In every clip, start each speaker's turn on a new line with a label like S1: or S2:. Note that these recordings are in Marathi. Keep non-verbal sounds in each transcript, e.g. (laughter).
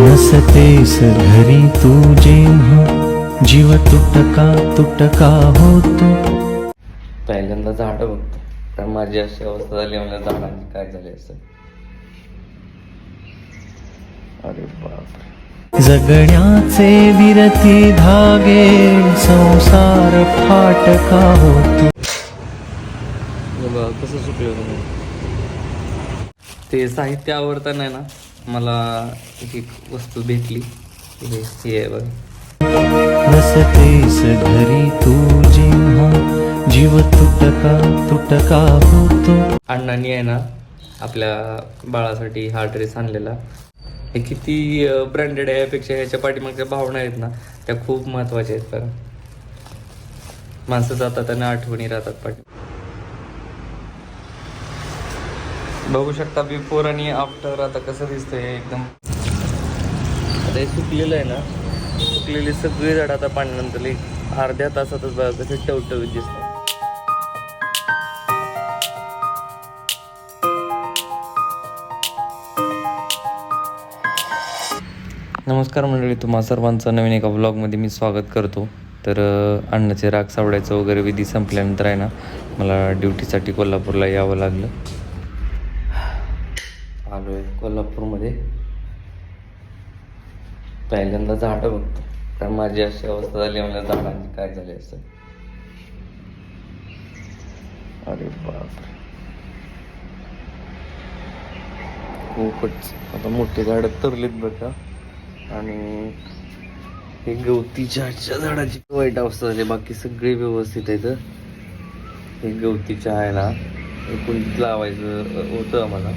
S1: नसतेस घरी तू जेव्हा जीव तुटका तुटका होतो
S2: पहिल्यांदा झाडं बघतो. तर माझी अशी अवस्था झाली मला झाडांची काय झाले असं अरे बापरे.
S1: जगण्याचे विरती धागे संसार फाटका होतो
S2: हे कसं तुम्ही? ते साहित्य आवडताना आहे ना मला एक वस्तू भेटली. हे हे
S1: नसतेस घरी तू जेव्हा जीव तुटका तुटका होतो.
S2: अण्णांनी आहे ना आपल्या बाळासाठी हा ड्रेस आणलेला. हे किती ब्रँडेड आहे यापेक्षा ह्याच्या पाठीमागच्या भावना आहेत ना त्या खूप महत्त्वाच्या आहेत बघा माणसं जातात आणि आठवणी राहतात पाठी बघू शकता बिफोर आणि आफ्टर आता कसं दिसतंय एकदम. आता हे सुकलेलं आहे ना. सुकलेली सगळी झाड आता पाण्यानंतर एक अर्ध्या तासातच बघा कसे टवटवीत दिसतात. नमस्कार मंडळी तुम्हा सर्वांचं नवीन एका ब्लॉगमध्ये मी स्वागत करतो. तर अन्नाचे अण्णाचे राग सावडायचं वगैरे विधी संपल्यानंतर आहे ना मला ड्युटीसाठी कोल्हापूरला यावं लागलं आलो आहे कोल्हापूरमध्ये पहिल्यांदा झाडं बघतो. कारण माझी अशी अवस्था झाली मला झाडांची काय झाली असं अरे बाप खूपच. आता मोठे झाडं तरलीत बरं का आणि हे गवती चहाच्या झाडाची वाईट अवस्था झाली. बाकी सगळे व्यवस्थित आहेत हे. गवती चहा आहे ना कुंडीत लावायचं होतं आम्हाला.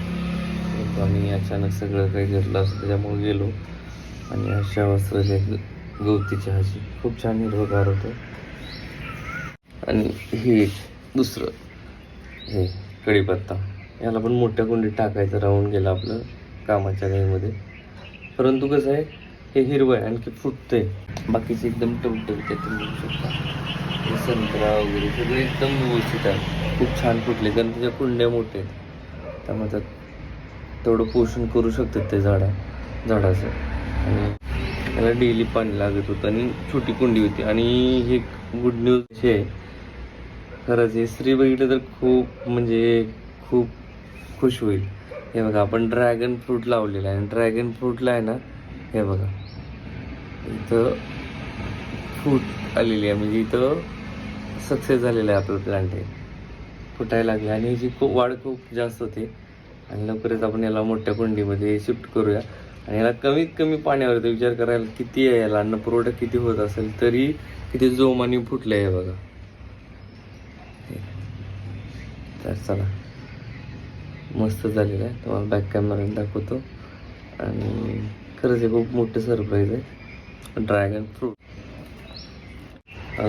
S2: आम्ही अचानक सगळं काही घेतलं असं त्याच्यामुळे गेलो. आणि अशा अवस्था झाली आहे गवती चहाची खूप छान हिरवगार होतं. आणि हे दुसरं हे कढीपत्ता. याला पण मोठ्या कुंडीत टाकायचं राहून गेलं आपलं कामाच्या गाईमध्ये परंतु कसं आहे हे हिरवं आहे आणखी फुटतंय. बाकीचे एकदम टवटवीत त्यातून तुम्ही बघू शकता. हे संत्रा वगैरे सगळे एकदम व्यवस्थित आहे. खूप छान फुटले कारण त्याच्या कुंड्या मोठ्या आहेत. त्यामुळे त्यात तेवढं पोषण करू शकतात ते झाडा झाडाचं. आणि त्याला डेली पाणी लागत होतं आणि छोटी कुंडी होती. आणि हे गुड न्यूज हे आहे. खरंच हे स्त्री बघितलं तर खूप म्हणजे खूप खुश होईल. हे बघा आपण ड्रॅगन फ्रूट लावलेलं आहे. आणि ड्रॅगन फ्रूटला आहे ना हे बघा. इथं फ्रूट आलेली आहे. म्हणजे इथं सक्सेस झालेलं आहे आपलं प्लांट हे. फुटायला लागले. आणि याची खूप वाढ खूप जास्त होते. आणि लवकरच आपण याला मोठ्या कुंडीमध्ये शिफ्ट करूया. आणि याला कमीत कमी पाण्यावरती विचार करायला किती आहे याला अन्न पुरवठा किती होत असेल तरी किती जोमाने फुटलं आहे बघा. तर चला. मस्त झालेलं आहे. तुम्हाला बॅक कॅमेऱ्याने दाखवतो. आणि खरंच हे खूप मोठं सरप्राईज आहे. ड्रॅगन फ्रूट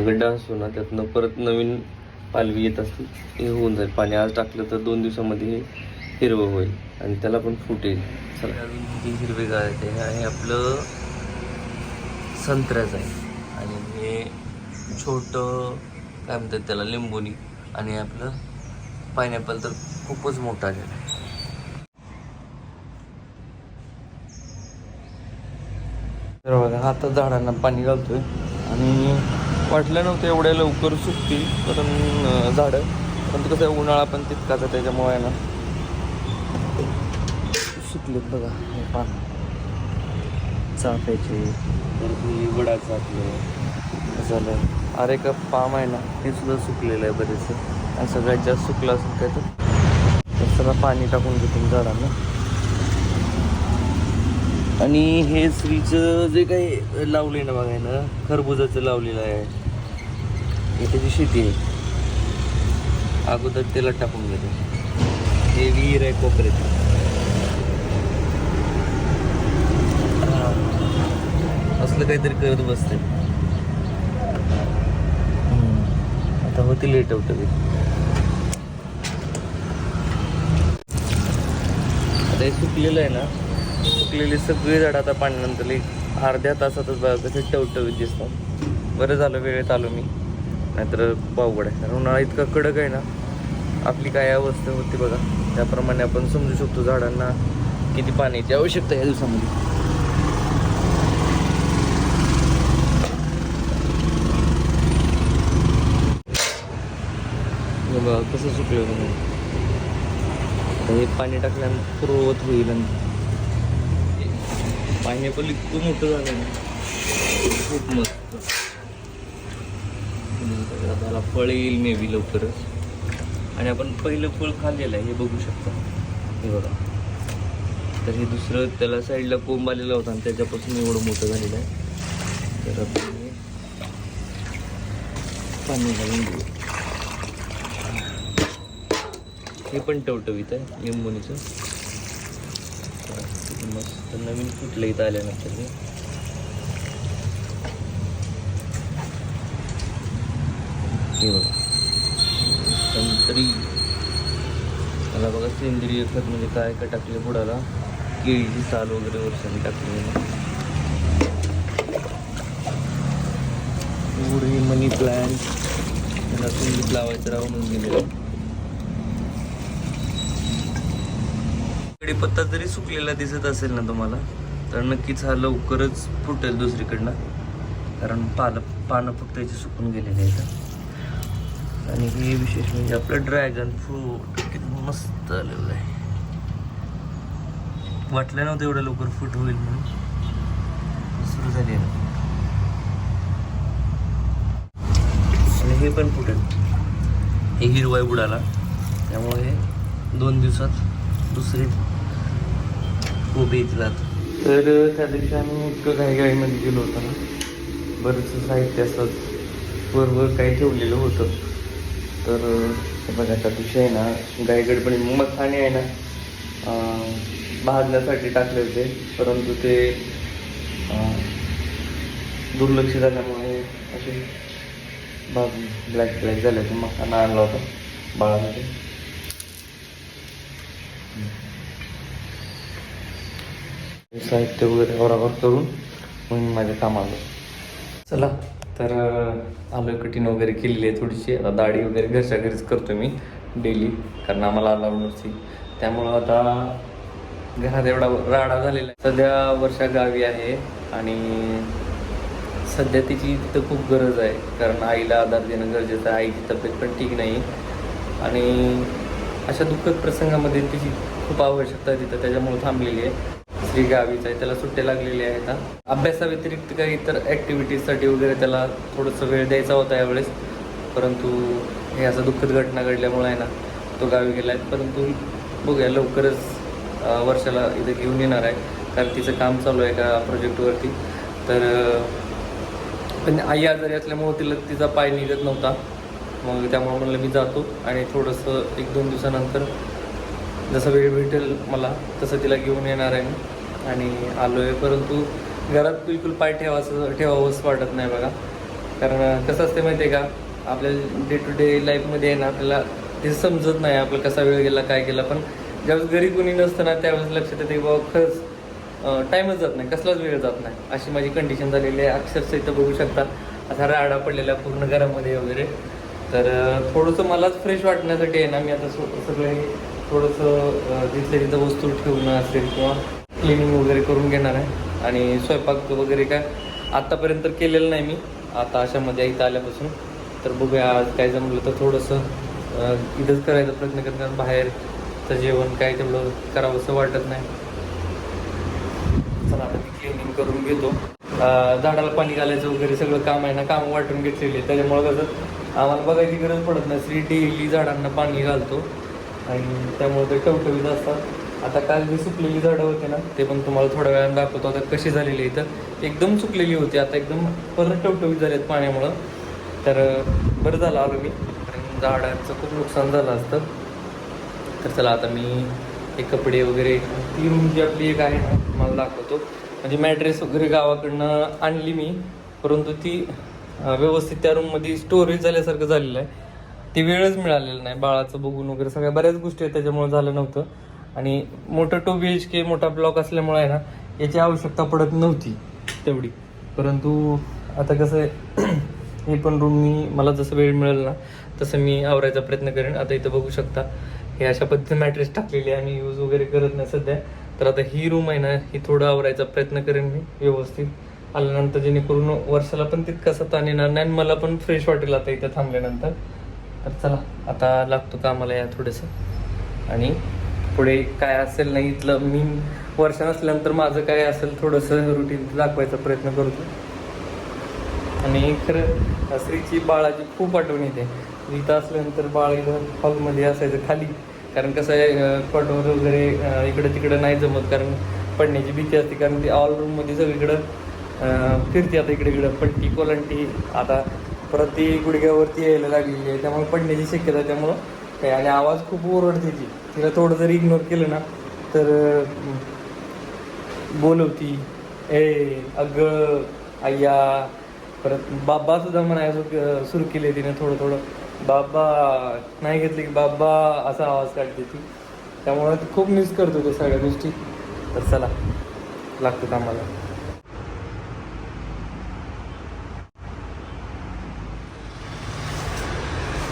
S2: गड्डा असतो ना त्यातनं परत नवीन पालवी येत असते हे होऊन जाईल. पाणी आज टाकलं तर दोन दिवसामध्ये हे हिरवं होईल. आणि त्याला पण फुटेल. चला. अजून आहे ते हे आपलं संत्र्याचं आहे. आणि हे छोटं काय म्हणतात त्याला लिंबोनी आणि आपलं पायनॅपल तर खूपच मोठा आहे. तर बघा आता झाडांना पाणी घालतोय. आणि वाटलं नव्हतं एवढ्या लवकर सुकतील कारण झाडं. पण कसं आहे, उन्हाळा पण तितकाच आहे त्याच्यामुळे ना. सुकलेत बघा हे पान चाफ्याचे आपलं झालं. अरे का पाम आहे ना. ते सुद्धा सुकलेलं आहे बरेच. आणि सगळ्यात जास्त सुकलं असेल काय तर? तर सगळं पाणी टाकून घेतो झाडांना. आणि हे श्रीचं जे काही लावले ना बघाय ना खरबुजाचं लावलेलं आहे. हे त्याची शेती आहे. अगोदर त्याला टाकून घेतो. हे विहीर आहे कोपऱ्याची. असलं काहीतरी करत बसते आता होती लेट आउट आता हे सुकलेलं आहे ना सुकलेली सगळी झाडं आता पाण्यानंतर अर्ध्या तासातच बघा कसे टवटवीत दिसतात बरं झालं वेळेत आलो मी. नाहीतर पावगड आहे. कारण उन्हाळा इतका कडक आहे ना आपली काय अवस्था होती बघा. त्याप्रमाणे आपण समजू शकतो झाडांना किती पाण्याची आवश्यकता आहे या दिवसामध्ये. कसं सुकलं म्हणून हे पाणी टाकल्यानंतर पूर्ववत होईल आणि पायनॅपल इतकं मोठं झालं खूप मस्त. त्याला फळ येईल मे बी लवकरच. आणि आपण पहिलं फळ खाल्लेलं आहे हे बघू शकता. हे बघा. तर हे दुसरं त्याला साईडला कोंब आलेला होता आणि त्याच्यापासून एवढं मोठं झालेलं आहे. तर आपण पाणी घालून घेऊ. हे पण टवटवीत आहे लिंबोणीचं तर मस्त नवीन कुठलं इथं आल्यानंतर मी हे बघा. संत्री. मला बघा सेंद्रिय खत म्हणजे काय काय टाकले बुडाला. केळीची साल वगैरे वर्षाने टाकली पुढे मनी प्लॅन्ट त्याला तुम्ही लावायचं राहून गेलेलं कडीपत्ता जरी सुकलेला दिसत असेल ना तुम्हाला तर नक्कीच हा लवकरच फुटेल दुसरीकडनं. कारण पाल पानं फक्त याची सुकून गेलेली आहेत. आणि हे विशेष म्हणजे आपलं ड्रॅगन फ्रूट किती मस्त आलेलं आहे. वाटलं नव्हतं एवढं लवकर फूट होईल म्हणून. सुरू झाली ना आणि हे पण फुटेल. हे हिरवाय बुडाला. त्यामुळे दोन दिवसात दुसरी उभी तर त्या दिवशी आम्ही इतकं घाई घाईमध्ये गेलो होतो ना. बरंचसं साहित्य असं वर काही ठेवलेलं होतं. तर बघा त्या दिवशी आहे ना गायगडपणे गडबडी आहे ना भाजण्यासाठी टाकले होते. परंतु ते दुर्लक्ष झाल्यामुळे असे भाग ब्लॅक ब्लॅक झाले. तर मखाना आणला होता बाळामध्ये. साहित्य वगैरे बरोबर करून मग मी माझ्या कामाला. चला तर आलो कठीण वगैरे केलेली आहे थोडीशी. आता दाढी वगैरे घरच्या घरीच करतो मी डेली कारण आम्हाला अलाउड नसती त्यामुळं आता घरात एवढा राडा झालेला आहे. सध्या वर्षा गावी आहे आणि सध्या तिची तिथं खूप गरज आहे कारण आईला आधार देणं गरजेचं आहे. आईची तब्येत पण ठीक नाही. आणि अशा दुःखद प्रसंगामध्ये तिची खूप आवश्यकता तिथं त्याच्यामुळे थांबलेली आहे. श्री गावीच आहे त्याला सुट्ट्या लागलेल्या आहेत. हा. अभ्यासाव्यतिरिक्त काही इतर ॲक्टिव्हिटीजसाठी वगैरे त्याला थोडंसं वेळ द्यायचा होता यावेळेस. परंतु हे असं दुःखद घटना घडल्यामुळे आहे ना तो गावी गेला आहे परंतु बघूया लवकरच वर्षाला इथे घेऊन येणार आहे. कारण तिचं काम चालू आहे का प्रोजेक्टवरती तर पण आई आजारी असल्यामुळं तिला तिचा पाय निघत नव्हता. मग त्यामुळे म्हणलं मी जातो आणि थोडंसं एक दोन दिवसानंतर जसं वेळ भेटेल मला तसं तिला घेऊन येणार आहे मी. आणि आलो आहे परंतु घरात बिलकुल पाय ठेवायचं ठेवावंच वाटत नाही बघा. कारण कसं असते माहिती आहे का? आपल्या डे टू डे लाईफमध्ये आहे ना आपल्याला ते समजत नाही आपलं कसा वेळ गेला काय गेला. पण ज्यावेळेस घरी कोणी नसतं ना त्यावेळेस लक्षात येते की बाबा खरंच टाईमच जात नाही. कसलाच वेळ जात नाही. अशी माझी कंडिशन झालेली आहे. अक्षरशः इथं बघू शकता असा राडा पडलेला पूर्ण घरामध्ये वगैरे. तर थोडंसं मलाच फ्रेश वाटण्यासाठी आहे ना मी आता सगळे सगळं थोडंसं जिथल्या तिथं वस्तू ठेवणं असेल किंवा क्लिनिंग वगैरे करून घेणार आहे. आणि स्वयंपाक वगैरे काय आत्तापर्यंत केलेलं नाही मी. आता अशामध्ये इथं आल्यापासून. तर बघूया आज काय जमलं तर थोडंसं इथंच करायचा प्रयत्न करणार कारण बाहेरचं जेवण काय तेवढं करावंसं वाटत नाही. चला आता मी क्लिनिंग करून घेतो. झाडाला पाणी घालायचं वगैरे सगळं काम आहे ना कामं वाटून घेतलेली आहे त्याच्यामुळं कसं आम्हाला बघायची गरज पडत नाही. श्री डेली झाडांना पाणी घालतो. आणि त्यामुळे ते टवटवीत असतात. आता काल जी सुकलेली झाडं होती ना ते पण तुम्हाला थोड्या वेळानं दाखवतो. आता कशी झालेली आहे इथं? एकदम सुकलेली होती. आता एकदम परत टवटवीत झालेत पाण्यामुळं. तर बरं झालं आलो मी. कारण झाडांचं खूप नुकसान झालं असतं. तर चला आता मी हे कपडे वगैरे ती रूम जी आपली एक आहे ना तुम्हाला दाखवतो. म्हणजे मॅट्रेस वगैरे गावाकडनं आणली मी. परंतु ती व्यवस्थित त्या रूममध्ये स्टोरेज झाल्यासारखं झालेलं आहे. ती वेळच मिळालेलं नाही. बाळाचं बघून वगैरे सगळ्या बऱ्याच गोष्टी आहेत त्याच्यामुळे झालं नव्हतं. आणि मोठं टू बी एच के मोठा ब्लॉक असल्यामुळे आहे ना याची आवश्यकता पडत नव्हती तेवढी. परंतु आता कसं आहे (clears throat) हे पण रूम मी मला जसं वेळ मिळेल ना तसं मी आवरायचा प्रयत्न करेन. आता इथं बघू शकता हे अशा पद्धतीने मॅट्रेस टाकलेली आहे. मी यूज वगैरे करत नाही सध्या. तर आता ही रूम आहे ना ही थोडं आवरायचा प्रयत्न करेन मी व्यवस्थित. आल्यानंतर जेणेकरून वर्षाला पण तितकासा ताण येणार नाही आणि मला पण फ्रेश वाटेल आता इथं थांबल्यानंतर. तर चला आता लागतो कामाला या थोडंसं. आणि पुढे काय असेल नाही इथलं मी वर्ष नसल्यानंतर माझं काय असेल थोडंसं रुटीन दाखवायचा प्रयत्न करतो. आणि खरं श्रीची बाळाची खूप आठवण येते. इथं असल्यानंतर बाळ हॉलमध्ये असायचं खाली. कारण कसं आहे कॉटवर वगैरे इकडं तिकडं नाही जमत. कारण पडण्याची भीती असते. कारण ती ऑल रूममध्ये सगळीकडं फिरते आता इकडे इकडं. पट्टी कोलंटी आता परत ती गुडघ्यावरती यायला लागलेली आहे. त्यामुळे पडण्याची शक्यता त्यामुळं काय आणि आवाज खूप ओरडते ती. तिला थोडं जरी इग्नोर केलं ना तर बोलवती ए अग अय्या परत बाबा सुद्धा म्हणायचं सुरू केले तिने थोडं थोडं. बाबा नाही घेतले की बाबा असा आवाज काढते ती. त्यामुळे ती खूप मिस करतो त्या सगळ्या गोष्टी. तर चला लागतो आम्हाला.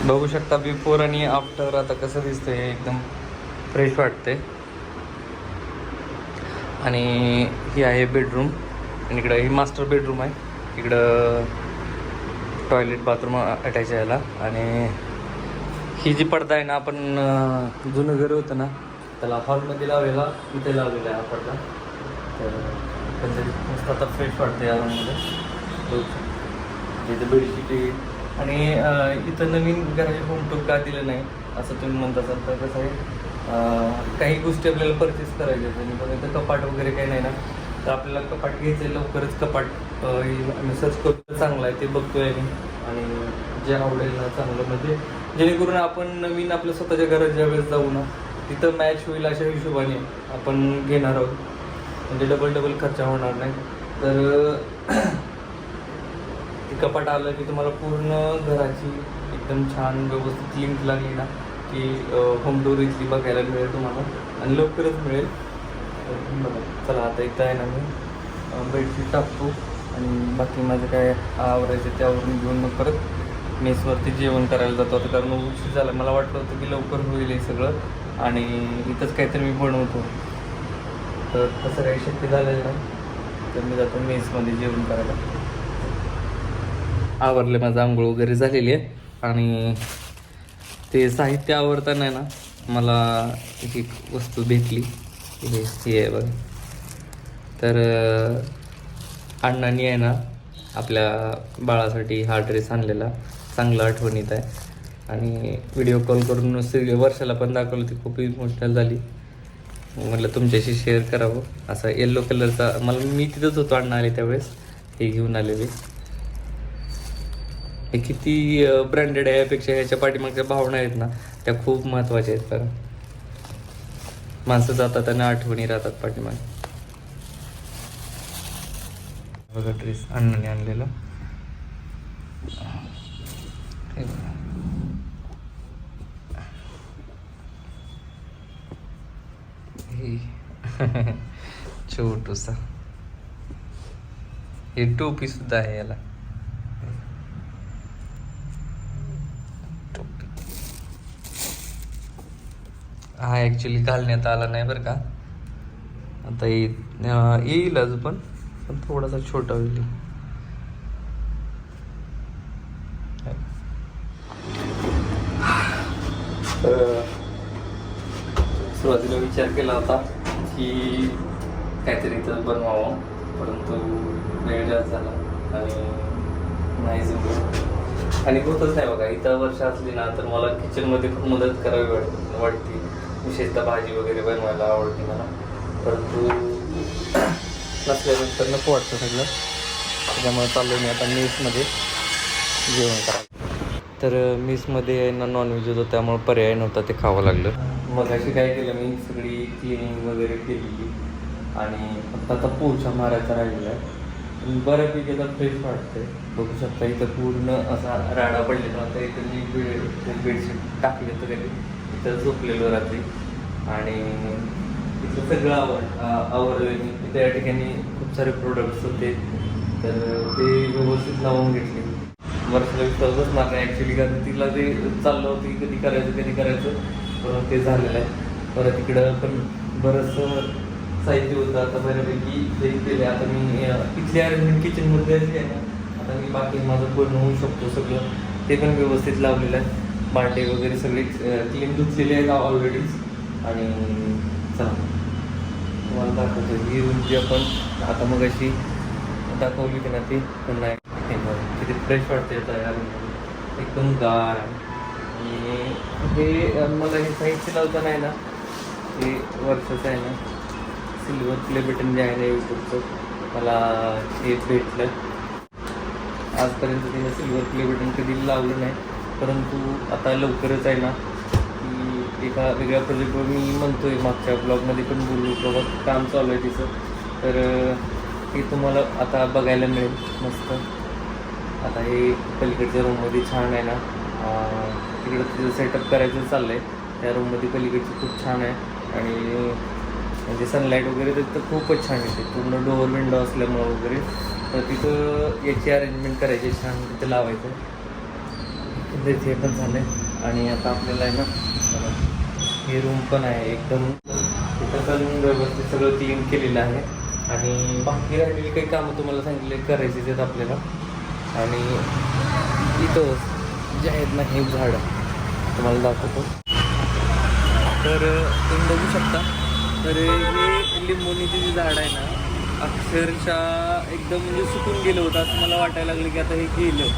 S2: बघू शकता बिफोर आणि आफ्टर आता कसं दिसतंय हे एकदम फ्रेश वाटते आणि ही आहे बेडरूम आणि इकडं ही मास्टर बेडरूम आहे. इकडं टॉयलेट बाथरूम अटॅच यायला. आणि ही जी पडदा आहे ना आपण जुनं घर होतं ना त्याला हॉलमध्ये लावलेला इथे लावलेला आहे हा पडदा. तर पण मस्त आता फ्रेश वाटते या रूममध्ये बेडशीट आहे. आणि इथं नवीन घराचे होम टूर का दिलं नाही असं तुम्ही म्हणत असाल तर कसं आहे काही गोष्टी आपल्याला परचेस करायच्या आहेत. आणि बघा इथं कपाट वगैरे काही नाही ना. तर आपल्याला कपाट घ्यायचं आहे लवकरच कपाट आम्ही सर्च करतो चांगलं आहे ते बघतोय आम्ही. आणि जे आवडेल ना चांगलं. म्हणजे जेणेकरून आपण नवीन आपल्या स्वतःच्या घरात ज्या वेळेस जाऊ ना तिथं मॅच होईल अशा हिशोबाने आपण घेणार आहोत. म्हणजे डबल डबल खर्च होणार नाही. तर कपाट आलं की तुम्हाला पूर्ण घराची एकदम छान व्यवस्थित लिंक लागली ना की होम डोर इथली बघायला मिळेल तुम्हाला आणि लवकरच मिळेल. चला आता इथं आहे ना मी. बेडशीट टाकतो आणि बाकी माझं काय आवरायचं त्यावरून घेऊन मग परत मेसवरती जेवण करायला जातो. आता कारण उशीर झाला. मला वाटलं होतं की लवकर होईल हे सगळं आणि इथंच काहीतरी मी बनवतो. तर तसं काही शक्य झालेलं नाही. तर मी जातो मेसमध्ये जेवण करायला. आवरले माझं आंघोळ वगैरे झालेली आहे आणि ते साहित्य आवडताना आहे ना मला एक एक वस्तू भेटली. हे हे आहे बघा. तर अण्णांनी आहे ना आपल्या बाळासाठी हा ड्रेस आणलेला. चांगला आठवणीत आहे. आणि व्हिडिओ कॉल करून सगळे वर्षाला पण दाखवलं ती खूप इमोशनल झाली. म्हटलं तुमच्याशी शेअर करावं. असा येल्लो कलरचा मला मी तिथंच होतो अण्णा आले त्यावेळेस. हे घेऊन आलेले. हे किती ब्रँडेड आहे यापेक्षा ह्याच्या पाठीमागच्या भावना आहेत ना त्या खूप महत्त्वाच्या आहेत कारण माणसं जातात आणि आठवणी राहतात पाठीमागे. बघा ड्रेस अण्णाने आणलेला. हे हे. (laughs) छोटूसा. हे टोपी सुद्धा आहे याला. हा ॲक्च्युली घालण्यात आला नाही बरं का. आता येईल येईल अजून पण पण थोडासा छोटा होईल. सुरुवातीला विचार केला होता की काहीतरी इथं बनवावं परंतु वेळ जास्त झाला आणि नाही जमलं. आणि होतच नाही बघा इथं वर्ष असली ना तर मला किचनमध्ये खूप मदत करावी वाट वाटते. विशेषतः भाजी वगैरे बनवायला आवडते मला. परंतु नसल्यानंतर नको वाटतं सगळं. त्याच्यामुळे चाललो मी आता मेसमध्ये जेवण करा तर मेसमध्ये ना नॉनव्हेज होतं त्यामुळे पर्याय नव्हता ते खावं लागलं. मग अशी काय केलं मी सगळी क्लिनिंग वगैरे केली. आणि फक्त आता पोछा मारायचा राहिलेला आहे. बऱ्यापैकी आता फ्रेश वाटते बघू शकता इथं पूर्ण असा राडा पडलेला होता इथं मी बेड बेडशीट टाकले तर इथं झोपलेलो रात्री. आणि इथलं सगळं आवड आवडलं मी त्या ठिकाणी खूप सारे प्रोडक्ट्स होते. तर ते व्यवस्थित लावून घेतले. वर्षाला विश्वास बसणार नाही ॲक्च्युली कारण तिला ते चाललं होतं की कधी करायचं कधी करायचं. पण ते झालेलं आहे. परत इकडं पण बरंचसं साहित्य होतं. आता बऱ्यापैकी ते केले आता मी इथली अरेंजमेंट किचनमध्ये आहे ना आता मी बाकी माझं पूर्ण होऊ शकतो सगळं. ते पण व्यवस्थित लावलेलं आहे. भांडे वगैरे सगळे क्लीन धुतलेले आहेत ऑलरेडीच आणि चला. तुम्हाला दाखवतो. ही रूम जी आपण आता मग अशी दाखवली की ना ती पुन्हा हे किती फ्रेश वाटते आता या रूममध्ये एकदम गार आणि हे मला हे साईडचे लावताना आहे ना हे वर्षाचं आहे ना सिल्वर प्ले बटन जे आहे ना यूट्यूबचं मला हे भेटलं. आजपर्यंत तिने सिल्वर प्ले बटन कधी लावलं नाही. परंतु आता लवकरच आहे ना की एका वेगळ्या प्रोजेक्टवर मी म्हणतो आहे मागच्या ब्लॉगमध्ये पण बोललो बाबा काम चालू आहे तिचं. तर ते तुम्हाला आता बघायला मिळेल मस्त. आता हे पलीकडच्या रूममध्ये छान आहे ना. तिकडं तिचं सेटअप करायचं चाललं आहे त्या रूममध्ये पलीकडची खूप छान आहे. आणि म्हणजे सनलाईट वगैरे तर तर खूपच छान येते. पूर्ण डोअर विंडो असल्यामुळं वगैरे. तर तिथं याची अरेंजमेंट करायची छान तिथं लावायचं. तिथे पण झालं आहे आणि आता आपल्याला आहे ना हे रूम पण आहे एकदम. तिथं पण व्यवस्थित सगळं क्लीन केलेलं आहे. आणि बाकी राहिलेली काही कामं तुम्हाला सांगितले करायचे आहेत आपल्याला. आणि इथं जे आहेत ना हे झाडं. तुम्हाला दाखवतो. तर तुम्ही बघू शकता. तर हे लिंबोनीचे जे झाड आहे ना अक्षरशः एकदम म्हणजे सुकून गेलं होतं. असं मला वाटायला लागलं की आता हे गेलं.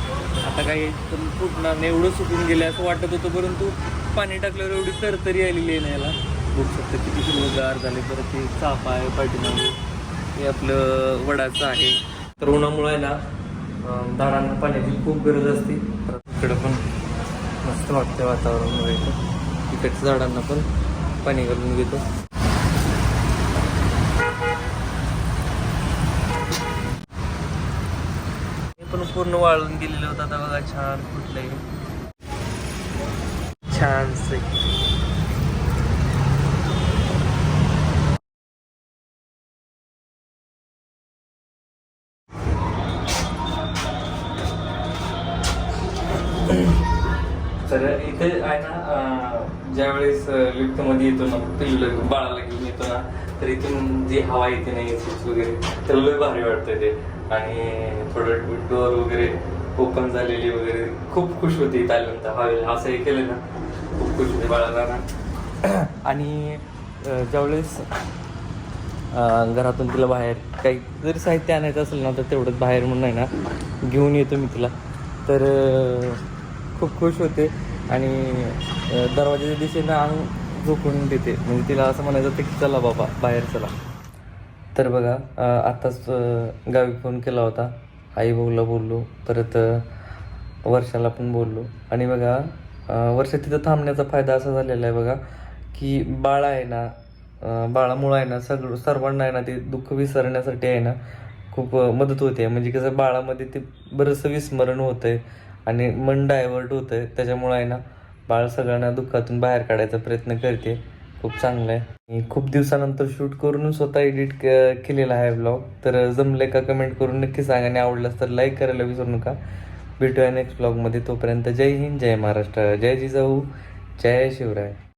S2: आता काही पण फुटणार नाही एवढं सुकून गेलं असं वाटत होतं परंतु पाणी टाकल्यावर एवढी तरतरी आलेली आहे ना याला. बघू शकतं किती हिरवगार झाले. परत ते चाफा आहे पाठीमागे हे आपलं वडाचं आहे. तर उन्हामुळे आहे ना झाडांना पाण्याची खूप गरज असते. इकडं पण मस्त वाटतं वातावरण वगैरे. इकडच्या झाडांना पण पाणी घालून घेतो. पूर्ण वाळून गेलेलं होतं. आता बघा छान फुटलंय. छान तर इथे आहे ना ज्यावेळेस लिफ्टमध्ये येतो ना पिल्लू येतो ना तर इथून जी हवा येते नाही एसीच वगैरे तर लय भारी वाटतं ते. आणि थोडं डोअर वगैरे ओपन झालेली वगैरे खूप खुश होती इथं आल्यानंतर. हवेला असं हे केलं ना. खूप खुश होते बाळाला ना. (clears throat) आणि ज्यावेळेस घरातून तिला बाहेर काही जरी साहित्य आणायचं असेल ना तर तेवढंच बाहेर म्हणून आहे ना घेऊन येतो मी तिला. तर खूप खुश होते. आणि दरवाजाच्या दिशेनं झोकून देते. म्हणजे तिला असं म्हणायचं होतं की चला बाबा बाहेर चला. तर बघा आत्ताच गावी फोन केला होता. आई भाऊला बोललो परत वर्षाला पण बोललो. आणि बघा वर्ष तिथं थांबण्याचा फायदा असा झालेला आहे बघा की बाळ आहे ना बाळामुळं आहे ना सगळं सर्वांना आहे ना ते दुःख विसरण्यासाठी आहे ना खूप मदत होते. म्हणजे कसं बाळामध्ये ते बरंचसं विस्मरण होतं आहे आणि मन डायव्हर्ट होतं आहे त्याच्यामुळं आहे ना बाळ सगळ्यांना दुःखातून बाहेर काढायचा प्रयत्न करते. खूप चांगलं आहे. मी खूप दिवसानंतर शूट करून स्वतः एडिट केलेला आहे ब्लॉग तर जमले का कमेंट करून नक्की सांगा आणि आवडलास तर लाईक करायला विसरू नका. भेटूया नेक्स्ट ब्लॉगमध्ये तोपर्यंत जय हिंद जय महाराष्ट्र. जय जिजाऊ जय शिवराय.